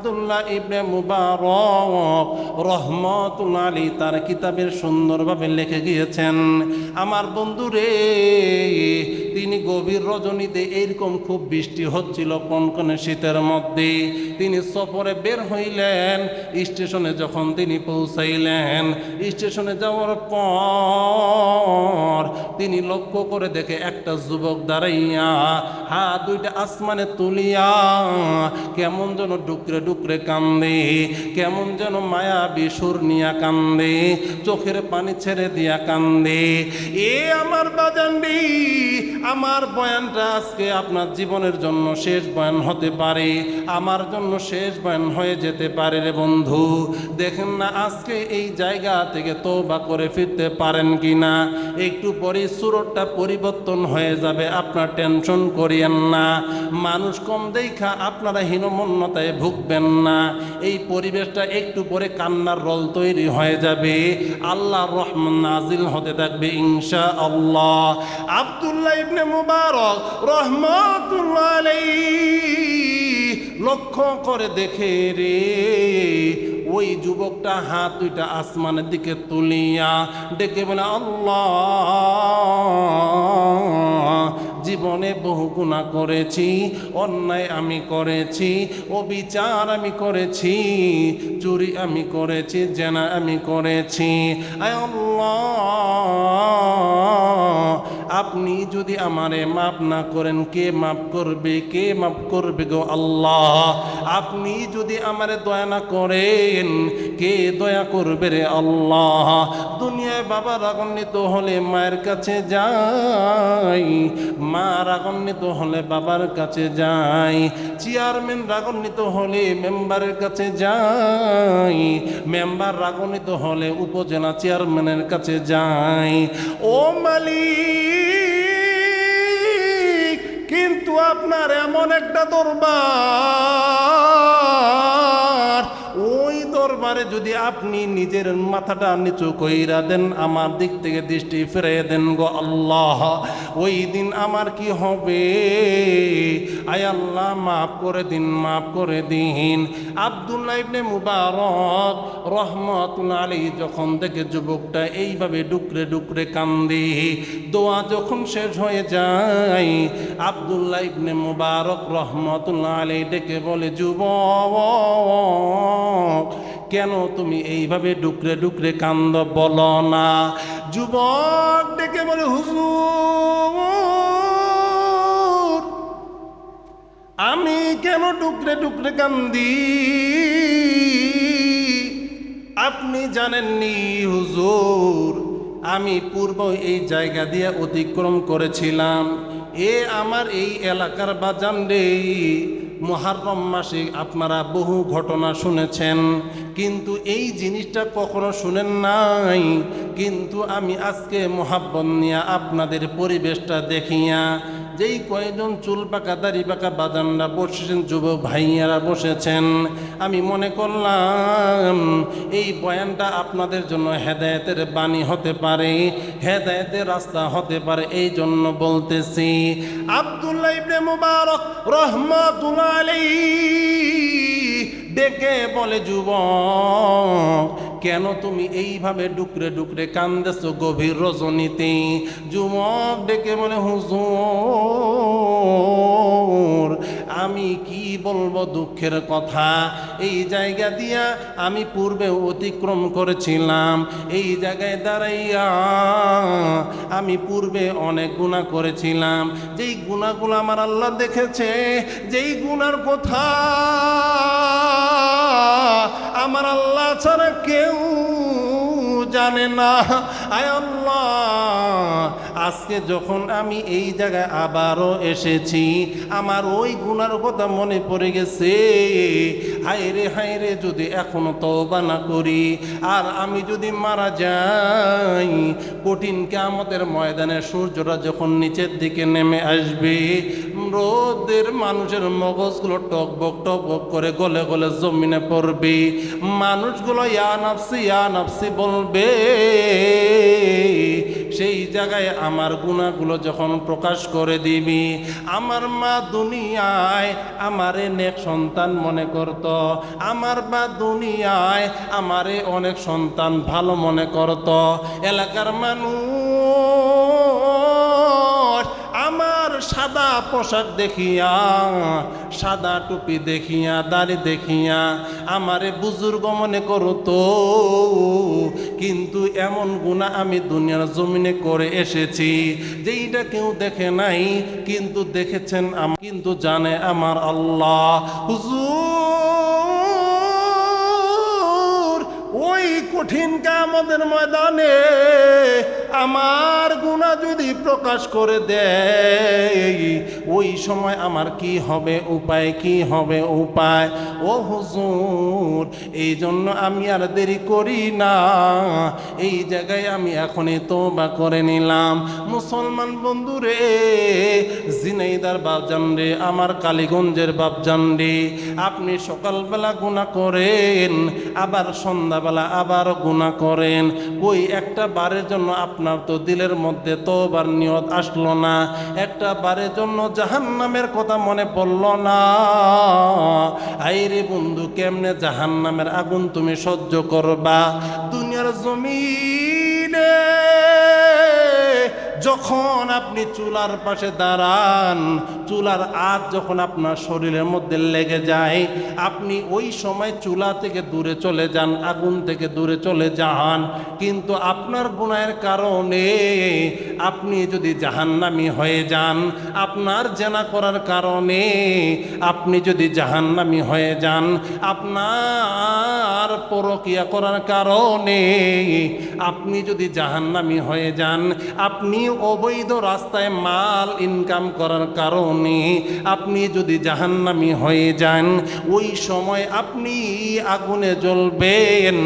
আবদুল্লাহ ইবনে মুবারক রহমতুল আলী তার কিতাবের সুন্দরভাবে লিখে গিয়েছেন আমার বন্ধু তিনি গভীর রজনীতে এইরকম খুব বৃষ্টি হচ্ছিল কনকনে শীতের মধ্যে। তিনি সফরে বের হইলেন, স্টেশনে যখন তিনি পৌঁছাইলেন, স্টেশনে যাওয়ার পর তিনি লক্ষ্য করে দেখে একটা যুবক দাঁড়াইয়া হা দুইটা আসমানে তুলিয়া কেমন যেন ডুকরে ডুকরে কান্দে, কেমন যেন মায়া বিশুর নিয়া কান্দে, চোখের পানি ছেড়ে দিয়া কান্দে, এ আমার বাজান্ডি আমার বয়ানটা আজকে আপনার জীবনের জন্য শেষ বয়ান হতে পারে। আমার জন্য শেষ বয়ান হয়ে যেতে পারে রে বন্ধু। দেখেন না, আজকে এই জায়গা থেকে তোবা করে ফিরতে পারেন কি না একটু পরে সুরটটা পরিবর্তন হয়ে যাবে, আপনার টেনশন করিয়েন না। মানুষ কম দেখা আপনারা হীনমন্যতায় ভুগবেন না। এই পরিবেশটা একটু পরে কান্নার রল তৈরি হয়ে যাবে। আল্লাহ রহমান নাজিল হতে থাকবে ইনশা আল্লাহ আব্দুল্লাহ ইবনে মুবারক রহমাতুল্লাহ লক্ষ্য করে দেখে রে, ওই যুবকটা হাত দুইটা আসমানের দিকে তুলিয়া ডেকে বলে, আল্লাহ, জীবনে বহু গুণা করেছি, অন্যায় আমি করেছি, অবিচার আমি করেছি, চুরি আমি করেছি, জেনা আমি করেছি। আয় আল্লাহ যদি আমারে মাফ না করেন, কে মাফ করবে, কে মাফ করবে গো আল্লাহ? আপনি যদি আমারে দয়া না করেন, কে দয়া করবে রে আল্লাহ? দুনিয়ায় বাবা রাগান্বিত হলে মায়ের কাছে যাই মা রাগান্বিত হলে বাবার কাছে যাই, চেয়ারম্যান রাগান্বিত হলে মেম্বারের কাছে যাই, মেম্বার রাগান্বিত হলে উপজেলা চেয়ারম্যানের কাছে যাই। ও মালিক! আপনার এমন একটা দরবার। দরবারে যদি আপনি নিজের মাথাটা নিচু কইরা দেন, আমার দিক থেকে দৃষ্টি ফিরে দেন গো আল্লাহ, ওই দিন আমার কি হবে? আয় আল্লাহ, মাফ করে দিন, মাফ করে দিন। আব্দুল্লাহ ইবনে মুবারক রহমতুল্লাহ আলী যখন থেকে যুবকটা এইভাবে ডুকরে ডুকরে কান্দে, দোয়া যখন শেষ হয়ে যায়, আব্দুল্লাহ ইবনে মুবারক রহমতুল্লাহ আলী ডেকে বলে, যুবক কেন তুমি এইভাবে ডুকরে ডুকরে কান্দ? বল না। যুবক ডেকে বলে, হুজুর, আমি কেন ডুকরে ডুকরে কান্দি? আপনি জানেননি, হুজুর, আমি পূর্ব এই জায়গা দিয়ে অতিক্রম করেছিলাম। এ আমার এই এলাকার বাজান রে। মহারম মাসে আপনারা বহু ঘটনা শুনেছেন, কিন্তু এই জিনিসটা কখনো শুনেন নাই। কিন্তু আমি আজকে মোহাব্বত নিয়ে আপনাদের পরিবেশটা দেখিয়া যেই কয়েকজন চুল পাকা দাড়ি পাকা বাজানরা বসেছেন, যুবক ভাইয়ারা বসেছেন, আমি মনে করলাম এই বয়ানটা আপনাদের জন্য হেদায়েতের বাণী হতে পারে, হেদায়েতের রাস্তা হতে পারে এই জন্য বলতেছি, আব্দুল্লাহ ইবনে মুবারক রহমাতুল্লাহ আলাইহি ডেকে বলে, যুবক কেন তুমি এইভাবে ডুকরে ডুকরে কান্দেছ গভীর রজনীতে? যুবক ডেকে বলে হুজুর আমি কি বলব দুঃখের কথা? এই জায়গা দিয়া আমি পূর্বে অতিক্রম করেছিলাম। এই জায়গায় দাঁড়াইয়া আমি পূর্বে অনেক গুণা করেছিলাম। যেই গুণাগুলো আমার আল্লাহ দেখেছে, যেই গুণার কথা আমার আল্লাহ ছাড়া কেউ জানে না। আয় আল্লাহ আজকে যখন আমি এই জায়গায় আবারও এসেছি, আমার ওই গুণার কথা মনে পড়ে গেছে। হায় রে হায় রে, যদি এখনও তওবা না করি, আর আমি যদি মারা যাই, কঠিন আমাদের ময়দানে সূর্যটা যখন নিচের দিকে নেমে আসবে, রোদের মানুষের মগজগুলো টকবক টকবক করে গলে গলে জমিনে পড়বে। মানুষগুলো, ইয়া নাফসি ইয়া নাফসি বলবে। সেই জায়গায় আমার গুণাগুলো যখন প্রকাশ করে দিবি, আমার মা দুনিয়ায় আমারে নেক সন্তান মনে করত, আমার মা দুনিয়ায় আমারে অনেক সন্তান ভালো মনে করত, এলাকার মানুষ সাদা পোশাক দেখিয়া, সাদা টুপি দেখিয়া, দাড়ি দেখিয়া আমারে বুজুর্গ মনে করতো। কিন্তু এমন গুণা আমি দুনিয়ার জমিনে করে এসেছি যে এইটা কেউ দেখে নাই, কিন্তু দেখেছেন আম- কিন্তু জানে আমার আল্লাহ। হুজুর, ওই কঠিন কামদের ময়দানে আমার গুণা যদি প্রকাশ করে দেয়, ওই সময় আমার কি হবে, উপায় কি হবে, উপায়? ও হুজুর এই জন্য আমি আর দেরি করি না। এই জায়গায় আমি এখনই তোবা করে নিলাম। মুসলমান বন্ধুরে জিনাইদার বাপজান রে, আমার কালীগঞ্জের বাপজান রে, আপনি সকালবেলা গুণা করেন, আবার সন্ধ্যাবেলা আবার গুণা করেন। ওই একটা বারের জন্য আপনার তো দিলের মধ্যে তোবার নিয়ত আসলো না। একটা বারের জন্য জাহান্নামের কথা মনে পড়ল না। আইরে বন্ধু, কেমনে জাহান্নামের আগুন তুমি সহ্য করবা? দুনিয়ার জমিনে যখন আপনি চুলার পাশে দাঁড়ান, চুলার আজ যখন আপনার শরীরের মধ্যে লেগে যায়, আপনি ওই সময় চুলা থেকে দূরে চলে যান, আগুন থেকে দূরে চলে যান। কিন্তু আপনার গুণায়ের কারণে আপনি যদি জাহান্নামি হয়ে যান, আপনার জেনা করার কারণে আপনি যদি জাহান্নামি হয়ে যান, আপনার পরকিয়া করার কারণে আপনি যদি জাহান্নামি হয়ে যান আপনি অবৈধ রাস্তায় মাল ইনকাম করার কারণে আপনি যদি জাহান্নামি হয়ে যান, ওই সময় আপনি আগুনে জ্বলবেন।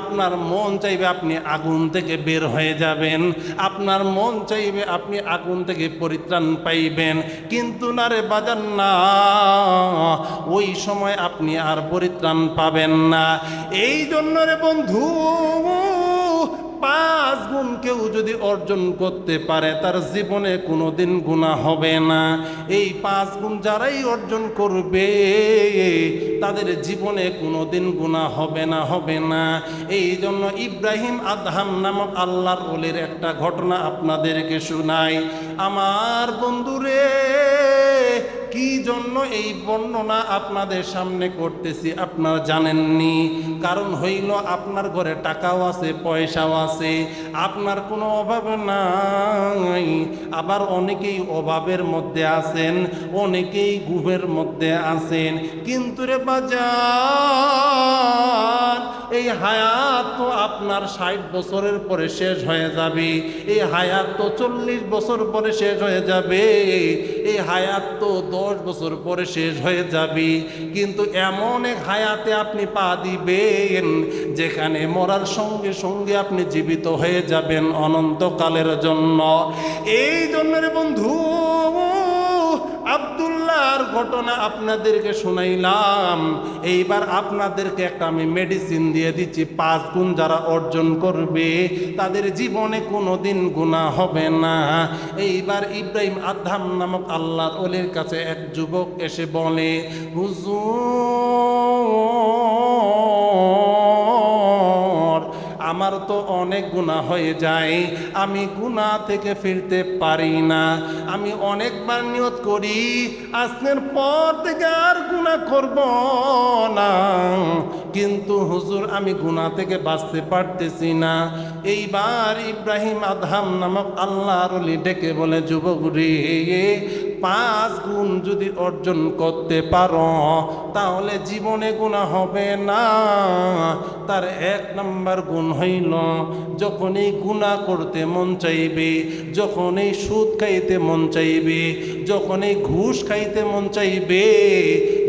আপনার মন চাইবে আপনি আগুন থেকে বের হয়ে যাবেন। আপনার মন চাইবে আপনি আগুন থেকে পরিত্রাণ পাইবেন। কিন্তু না রে বাজান না, ওই সময় আপনি আর পরিত্রাণ পাবেন না। এই জন্য রে বন্ধু পাঁচ গুণ কেউ যদি অর্জন করতে পারে, তার জীবনে কোনো দিন গুণা হবে না। এই পাঁচ গুণ যারাই অর্জন করবে, তাদের জীবনে কোনোদিন গুণা হবে না হবে না। এই জন্য ইব্রাহিম আদহাম নামক আল্লাহর ওলির একটা ঘটনা আপনাদেরকে শোনাই। আমার বন্ধুরে কি জন্য এই বর্ণনা আপনাদের সামনে করতেছি আপনারা জানেননি? কারণ হইল আপনার ঘরে টাকাও আছে, পয়সাও আছে, আপনার কোনো অভাব নাই। আবার অনেকেই অভাবের মধ্যে আছেন, অনেকেই গুহের মধ্যে আছেন। কিন্তু রে বাজার এই হায়াত তো আপনার ষাট বছরের পরে শেষ হয়ে যাবে। এই হায়াত তো চল্লিশ বছর পরে শেষ হয়ে যাবে। এই হায়াত তো দশ বছর পরে শেষ হয়ে যাবে। কিন্তু এমন এক হায়াতে আপনি পা দিবেন, যেখানে মরার সঙ্গে সঙ্গে আপনি জীবিত হয়ে যাবেন অনন্তকালের জন্য। এই জন্য বন্ধু আবদুল্লাহর ঘটনা আপনাদেরকে শুনাইলাম। এইবার আপনাদেরকে একটা আমি মেডিসিন দিয়ে দিচ্ছি। পাঁচ গুণ যারা অর্জন করবে, তাদের জীবনে কোনো দিন গুণা হবে না। এইবার ইব্রাহিম আদাম নামক আল্লাহ ওলির কাছে এক যুবক এসে বলে, হুজুর আমার তো অনেক গুণা হয়ে যায়। আমি গুণা থেকে ফিরতে পারি না। আমি অনেকবার নিয়ত করি, আজকের পর থেকে আর গুণা করব না। কিন্তু হুজুর, আমি গুণা থেকে বাঁচতে পারতেছি না। এইবার ইব্রাহিম আধাম নামক আল্লাহর ডেকে বলে, যুবক পাঁচ গুণ যদি অর্জন করতে পারো, তাহলে জীবনে গুণা হবে না। তার এক নম্বর গুণ হইল যখনই গুণা করতে মন চাইবে যখনই সুদ খাইতে মন চাইবে যখনই ঘুষ খাইতে মন চাইবে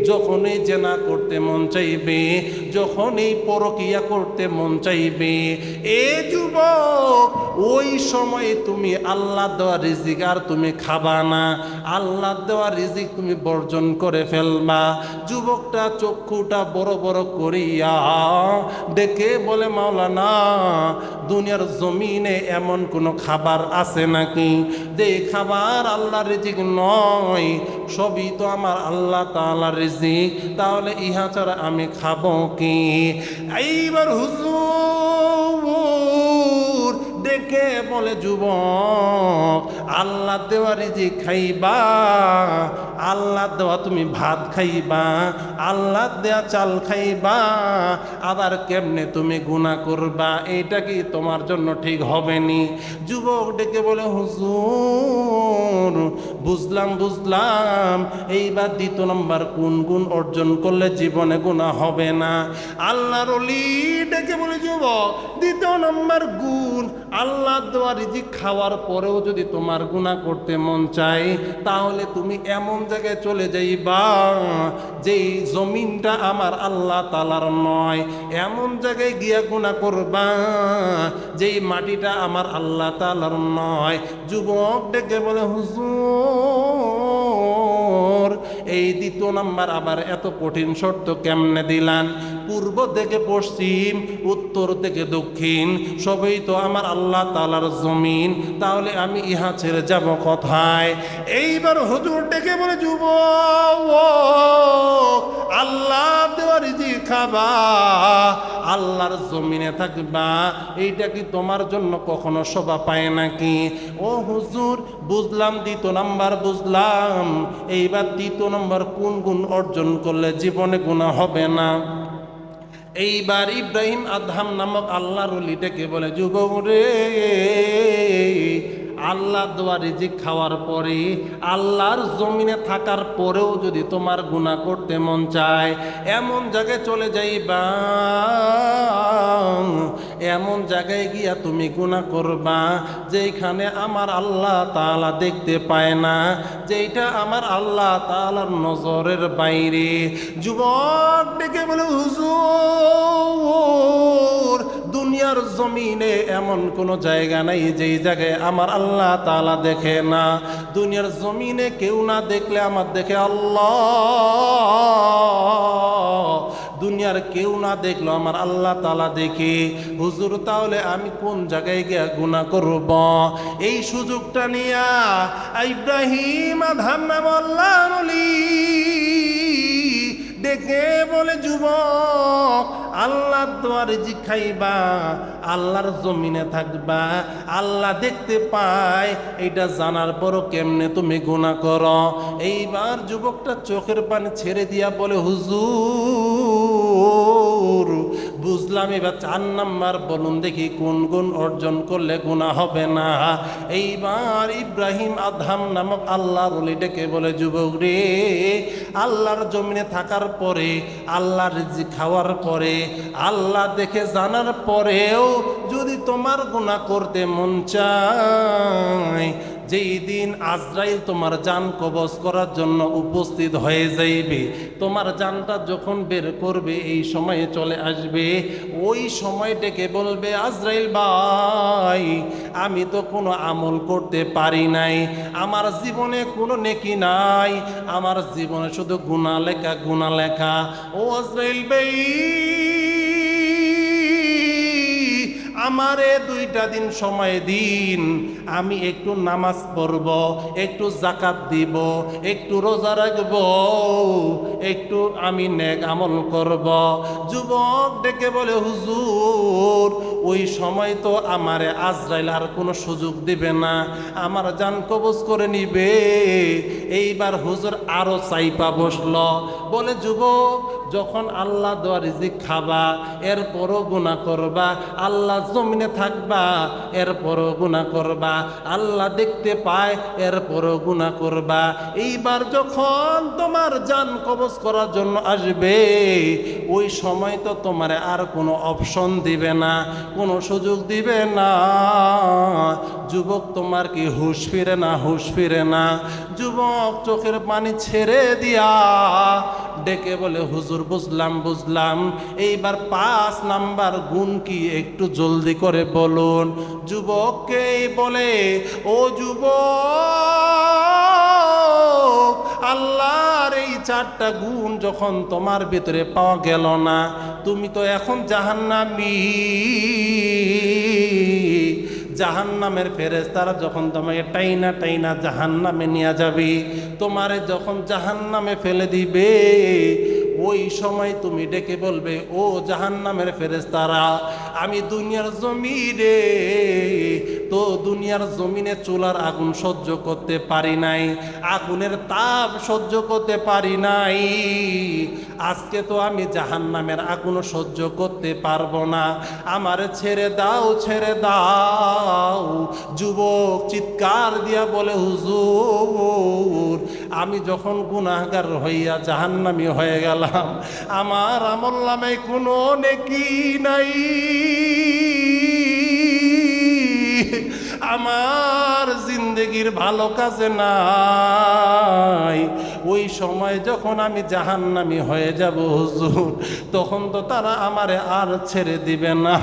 যখনই জেনা করতে মন চাইবে, যখনই পরকিয়া করতে মন চাইবে, এ যুবক, ওই সময়ে তুমি আল্লাহ দেওয়া রিজিক আর তুমি খাবা না। আল্লাহ দেওয়া রিজিক তুমি বর্জন করে ফেলবা। যুবকটা চক্ষুটা বড় বড় করিয়া ডেকে বলে, মাওলানা, দুনিয়ার জমিনে এমন কোনো খাবার আছে নাকি? যে খাবার আল্লাহ রিজিক নয় সবই তো আমার আল্লাহ তালা রিজিক তাহলে ইহা ছাড়া আমি খাব কি? এইবার হুজুর ডেকে বলে, যুবক, আল্লাহ দেওয়া রিজিক খাইবা, আল্লাহ দেওয়া তুমি ভাত খাইবা, আল্লাহ দেওয়া চাল খাইবা, আবার কেমনে তুমি গুণা করবা? এইটা কি তোমার জন্য ঠিক হবে নি? যুবক ডেকে বলে, হুজুর, বুঝলাম বুঝলাম। এইবার দ্বিতীয় নম্বর কোন গুণ অর্জন করলে জীবনে গুণা হবে না? আল্লাহর ডেকে বলে, যুবক, দ্বিতীয় নম্বর গুণ আল্লাহ দেওয়া রিজিক খাওয়ার পরেও যদি তোমার গুণা করতে মন চায়, তাহলে তুমি এমন জায়গায় চলে যাইবা যেই জমিনটা আমার আল্লাহ তালার নয়। এমন জায়গায় গিয়া গুণা করবা যেই মাটিটা আমার আল্লাহ তালার নয়। যুবক ডেকে বলে, হুজুর, এই দ্বিতীয় নাম্বার আবার এত কঠিন শর্ত কেমনে দিলান পূর্ব থেকে পশ্চিম, উত্তর থেকে দক্ষিণ, সবই তো আমার আল্লাহ তালার জমিন। তাহলে আমি ইহা ছেড়ে যাব কথায়? এইবার হুজুর ডেকে বলে যুব আল্লাহ দেওয়ার খাবা, আল্লাহর জমিনে থাকবা। এইটা কি তোমার জন্য কখনো শোভা পায় নাকি? ও হুজুর, বুঝলাম, দ্বিতীয় নাম্বার বুঝলাম। এইবার দ্বিতীয় নম্বর কোন গুণ অর্জন করলে জীবনে গুণা হবে না? এইবার ইব্রাহিম আদহাম নামক আল্লাহর লিটাকে বলে, যুবক রে, আল্লাহ দোয়া রিজিক খাওয়ার পরে, আল্লাহর জমিনে থাকার পরেও যদি তোমার গুণা করতে মন চায়, এমন জায়গায় চলে যাইবা। এমন জায়গায় গিয়া তুমি গুণা করবা যেখানে আমার আল্লাহ তালা দেখতে পায় না যেটা আমার আল্লাহ তালার নজরের বাইরে। যুবক ডেকে বলে, হুজুর, দুনিয়ার জমিনে এমন কোনো জায়গা নাই যেই জায়গায় আমার আল্লাহ তালা দেখে না। দুনিয়ার জমিনে কেউ না দেখলে আমার দেখে আল্লাহ দুনিয়ার কেউ না দেখল আমার আল্লাহ তালা দেখে, হুজুর, তাহলে আমি কোন জায়গায় গিয়া গুণা করব? এই সুযোগটা নিয়া ইব্রাহিম আধাম নাম আল্লাহ ডেকে বলে, যুবক আল্লাহ দোয়ার জি খাইবা, আল্লাহর জমিনে থাকবা, আল্লাহ দেখতে পায় এটা জানার পরও কেমনে তুমি গুণা করো? এইবার যুবকটা চোখের পানি ছেড়ে দিয়া বলে, হুজুর, বুঝলাম এবার চার নাম্বার বলুন দেখি কোন গুণ অর্জন করলে গুণা হবে না? এইবার ইব্রাহিম আধাম নামক আল্লাহর অলি ডেকে বলে, যুবক রে, আল্লাহর জমিনে থাকার পরে, আল্লাহর খাওয়ার পরে আল্লাহ দেখে জানার পরেও যদি তোমার গুণা করতে মন চায়, যেই দিন আজরাইল তোমার জান কবজ করার জন্য উপস্থিত হয়ে যাইবে, তোমার জানটা যখন বের করবে, এই সময়ে চলে আসবে, ওই সময় ডেকে বলবে, আজরাইল ভাই, আমি তো কোনো আমল করতে পারি নাই, আমার জীবনে কোনো নেকি নাই, আমার জীবনে শুধু গুণা লেখা গুণা লেখা। ও আজরাইল ভাই আমারে দুইটা দিন সময় দিন। আমি একটু নামাজ পড়ব, একটু জাকাত দিব, একটু রোজা রাখব, একটু আমি নেক আমল করব। যুবক ডেকে বলে, হুজুর, ওই সময় তো আমারে আজরাইল আর কোনো সুযোগ দিবে না। আমার জান কবজ করে নিবে। এইবার হুজুর আরও চাইপা বসল। বলে, যুবক যখন আল্লাহ দোয়া রিজিক খাবা, এরপরও গুণা করবা, আল্লাহ জমিনে থাকবা, এরপরও গুণা করবা, আল্লাহ দেখতে পায়, এরপরও গুণা করবা। এইবার যখন তোমার জান কবজ করার জন্য আসবে, ওই সময় তো তোমার আর কোনো অপশন দিবে না, কোনো সুযোগ দিবে না। যুবক তোমার কি হুশ ফিরে না, হুশ ফিরে না? যুবক চোখের পানি ছেড়ে দিয়া ডেকে বলে, হুজুর বুঝলাম বুঝলাম। এইবার পাঁচ নাম্বার গুণ কি একটু জলদি করে বলুন। যুবককেই বলে, ও যুবক, আল্লাহর এই চারটা গুণ যখন তোমার ভিতরে পাওয়া গেল না, তুমি তো এখন জাহান্নামী। জাহান্নামের ফেরেস্তারা যখন তোমাকে টাইনা টাইনা জাহান্নামে নিয়ে যাবে, তোমারে যখন জাহান্নামে ফেলে দিবে ওই সময় তুমি ডেকে বলবে ও জাহান্নামের ফেরেস্তারা আমি দুনিয়ার জমিরে তো দুনিয়ার জমিনে চুলার আগুন সহ্য করতে পারি নাই, আগুনের তাপ সহ্য করতে পারি নাই। আজকে তো আমি জাহান্নামের আগুন সহ্য করতে পারব না। আমার ছেড়ে দাও ছেড়ে দাও, যুবক চিৎকার দিয়া বলে, হুজুর, আমি যখন গুনাহগার হইয়া জাহান্নামি হয়ে গেলাম, আমার আমল নামে কোনো নেকি নাই। আমার জিন্দগির ভালো কাজে নাই। ওই সময় যখন আমি জাহান্নামি হয়ে যাব, হুজুর, তখন তো তারা আমারে আর ছেড়ে দিবে না,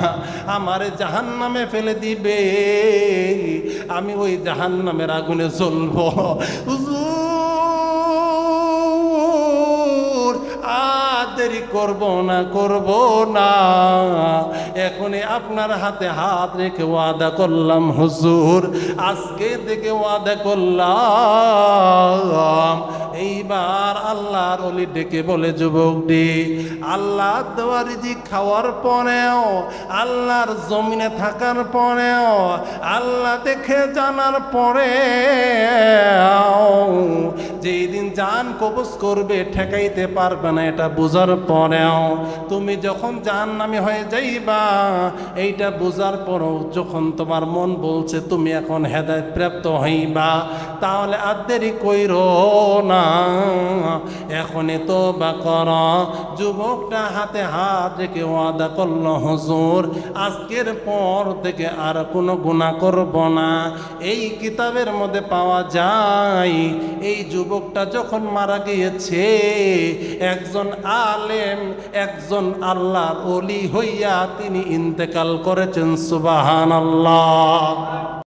আমারে জাহান্নামে ফেলে দিবে। আমি ওই জাহান্নামের আগুনে জ্বলবো। হুজুর দেরি করব না করব না। এখনই আপনার হাতে হাত রেখে ওয়াদা করলাম, হুজুর। আজকে থেকে ওয়াদা করলাম। এইবার আল্লাহর অলি ডেকে বলে, যুবকটি আল্লাহ দেওয়ার রিজি খাওয়ার পরেও, আল্লাহর জমিনে থাকার পরেও, আল্লাহ দেখে জানার পরে যেই দিন জান কবজ করবে, ঠেকাইতে পারবে না, এটা বোঝার পরেও, তুমি যখন জান নামে হয়ে যাইবা, এইটা বোঝার পরও যখন তোমার মন বলছে, তুমি এখন হেদায়ত প্রাপ্ত হইবা, তাহলে আর দেরি কইর না। এখনই তো বা কর। যুবকটা হাতে হাত রেখে ওয়াদা করল, হুজুর, আজকের পর থেকে আর কোনো গুণা করব না। এই কিতাবের মধ্যে পাওয়া যায়, এই যুবকটা যখন মারা গিয়েছে, একজন আলেম, একজন আল্লাহ অলি হইয়া তিনি ইন্তেকাল করেছেন সুবাহান আল্লাহ